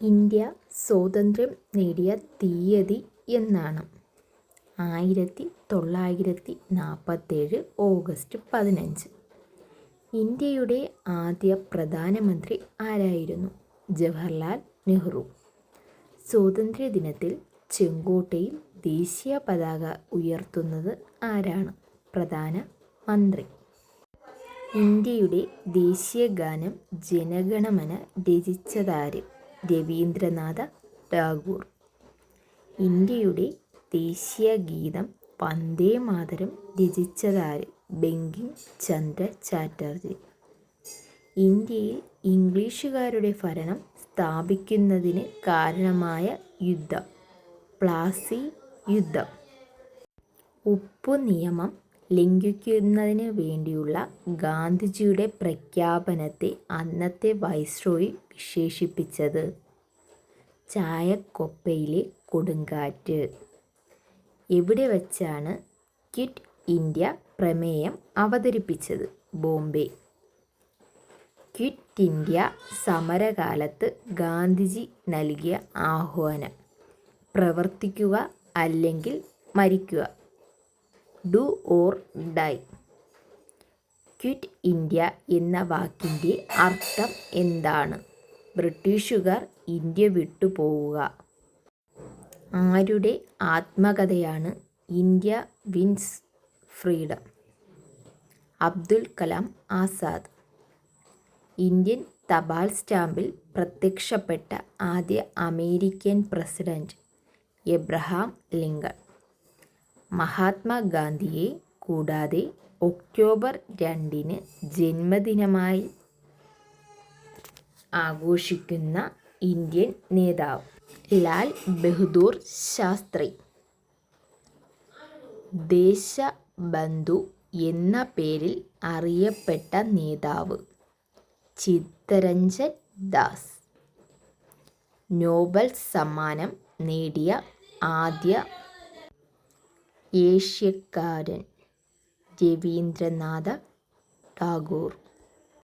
India സ്വാതന്ത്ര്യം നേടിയ തീയതി എന്നാണ്. ആയിരത്തി തൊള്ളായിരത്തി നാൽപ്പത്തേഴ് ഓഗസ്റ്റ് പതിനഞ്ച്. ഇന്ത്യയുടെ ആദ്യ പ്രധാനമന്ത്രി ആരായിരുന്നു? ജവഹർലാൽ നെഹ്റു. സ്വാതന്ത്ര്യ ദിനത്തിൽ ചെങ്കോട്ടയിൽ ദേശീയ പതാക ഉയർത്തുന്നത് ആരാണ്? പ്രധാനമന്ത്രി ഇന്ത്യയുടെ ദേശീയ ഗാനം ജനഗണമന രചിച്ചതാര്? രവീന്ദ്രനാഥ ടാഗോർ. ഇന്ത്യയുടെ ദേശീയ ഗീതം വന്ദേ മാതരം രചിച്ചതാര്? ബങ്കിം ചന്ദ്ര ചാറ്റർജി. ഇന്ത്യയിൽ ഇംഗ്ലീഷുകാരുടെ ഭരണം സ്ഥാപിക്കുന്നതിന് കാരണമായ യുദ്ധം. പ്ലാസി യുദ്ധം. ഉപ്പു നിയമം ലംഘിക്കുന്നതിന് വേണ്ടിയുള്ള ഗാന്ധിജിയുടെ പ്രഖ്യാപനത്തെ അന്നത്തെ വൈസ്രോയി വിശേഷിപ്പിച്ചത്. ചായക്കൊപ്പയിലെ കൊടുങ്കാറ്റ്. എവിടെ വച്ചാണ് കിറ്റ് ഇന്ത്യ പ്രമേയം അവതരിപ്പിച്ചത്? ബോംബെ. കിറ്റ് ഇന്ത്യ സമരകാലത്ത് ഗാന്ധിജി നൽകിയ ആഹ്വാനം പ്രവർത്തിക്കുക അല്ലെങ്കിൽ മരിക്കുക. Do or die. Quit India എന്ന വാക്കിന്റെ അർത്ഥം എന്താണ്? ബ്രിട്ടീഷുകാർ ഇന്ത്യ വിട്ടുപോവുക ആരുടെ ആത്മകഥയാണ് India wins freedom? Abdul Kalam Azad. Indian തപാൽ സ്റ്റാമ്പിൽ പ്രത്യക്ഷപ്പെട്ട ആദ്യ അമേരിക്കൻ പ്രസിഡന്റ് എബ്രഹാം ലിങ്കൺ. മഹാത്മാഗാന്ധിയെ കൂടാതെ ഒക്ടോബർ രണ്ടിന് ജന്മദിനമായി ആഘോഷിക്കുന്ന ഇന്ത്യൻ നേതാവ് ലാൽ ബഹദൂർ ശാസ്ത്രി. ദേശബന്ധു എന്ന പേരിൽ അറിയപ്പെട്ട നേതാവ് ചിത്തരഞ്ജൻ ദാസ്. നോബൽ സമ്മാനം നേടിയ ആദ്യ ഏഷ്യക്കാരൻ രവീന്ദ്രനാഥ ടാഗോർ.